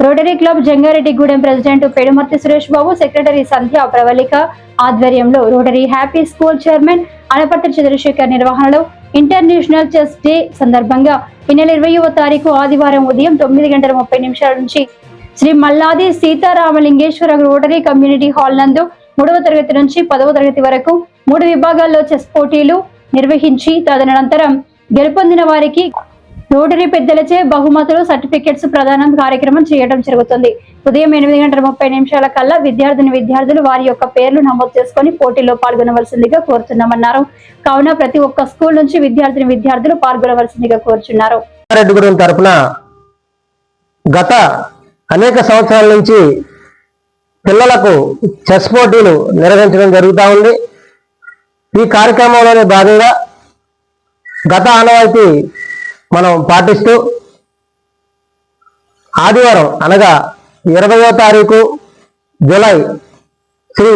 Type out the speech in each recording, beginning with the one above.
Rotary Club Jangareddygudem president Pedumarthi Suresh Babu secretary Sandhya Pravalika ఆధ్వర్యంలో Rotary happy school chairman Anaparthi Chandrasekhar నిర్వహణలో international chess day సందర్భంగా ఈ నెల ఇరవయవ తారీఖు ఆదివారం ఉదయం తొమ్మిది గంటల ముప్పై నిమిషాల నుంచి Shri Malladi Sitaramalingeswara Rotary community hall నందు మూడవ తరగతి నుంచి పదవ తరగతి వరకు మూడు విభాగాల్లో చెస్ పోటీలు నిర్వహించి తదనంతరం గెలుపొందిన వారికి రోటరీ పెద్దలచే బహుమతులు సర్టిఫికెట్స్ ప్రదానం కార్యక్రమం చేయడం జరుగుతుంది. ఉదయం ఎనిమిది గంటల ముప్పై నిమిషాల కల్లా విద్యార్థిని విద్యార్థులు వారి యొక్క పేర్లు నమోదు చేసుకొని పోటీలో పాల్గొనవలసిందిగా కోరుతున్నామన్నారు. కావున ప్రతి ఒక్క స్కూల్ నుంచి విద్యార్థిని విద్యార్థులు పాల్గొనవలసిందిగా కోరుచున్నారు. రెడ్డిగూడెం తరపున గత అనేక సంవత్సరాల నుంచి పిల్లలకు చెస్ పోటీలు నిర్వహించడం జరుగుతూ ఉంది. ఈ కార్యక్రమంలోనే భాగంగా గత ఆనవాయితీ మనం పాటిస్తూ ఆదివారం అనగా ఇరవయో తారీఖు July Shri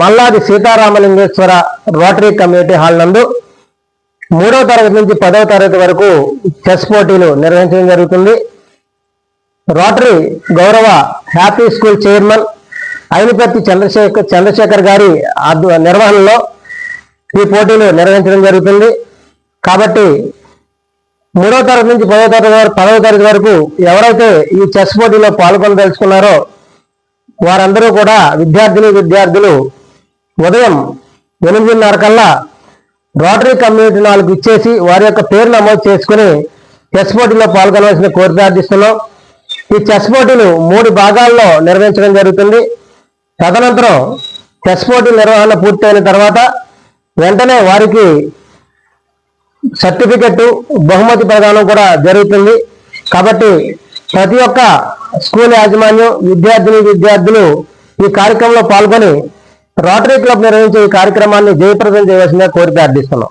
Malladi Sitaramalingeswara Rotary community hall నందు మూడవ తరగతి నుంచి పదవ తరగతి వరకు చెస్ పోటీలు నిర్వహించడం జరుగుతుంది. రోటరీ గౌరవ happy school chairman Ainaparthi Chandrasekhar Chandrasekhar గారి నిర్వహణలో ఈ పోటీలు నిర్వహించడం జరుగుతుంది. కాబట్టి మూడో తరగతి నుంచి పదో తరగతి వరకు పదవ తరగతి వరకు ఎవరైతే ఈ చెస్ పోటీలో పాల్గొనదలుచుకున్నారో వారందరూ కూడా విద్యార్థిని విద్యార్థులు ఉదయం ఎనిమిదిన్నర కల్లా రోటరీ కమ్యూనిటీ నాలుగు ఇచ్చేసి వారి యొక్క పేరు నమోదు చేసుకుని చెస్ పోటీలో పాల్గొనవలసిన కోరిక ప్రార్థిస్తున్నాం. ఈ చెస్ పోటీలు మూడు భాగాల్లో నిర్వహించడం జరుగుతుంది. తదనంతరం చెస్ పోటీ నిర్వహణ పూర్తయిన తర్వాత వెంటనే వారికి సర్టిఫికెట్ బహుమతి ప్రదానం కూడా జరుగుతుంది. కాబట్టి ప్రతి ఒక్క స్కూల్ యాజమాన్యం విద్యార్థిని విద్యార్థులు ఈ కార్యక్రమంలో పాల్గొని రోటరీ క్లబ్ నిర్వహించే ఈ కార్యక్రమాన్ని జయప్రదం చేయవలసిందిగా కోరిక అర్థిస్తున్నాం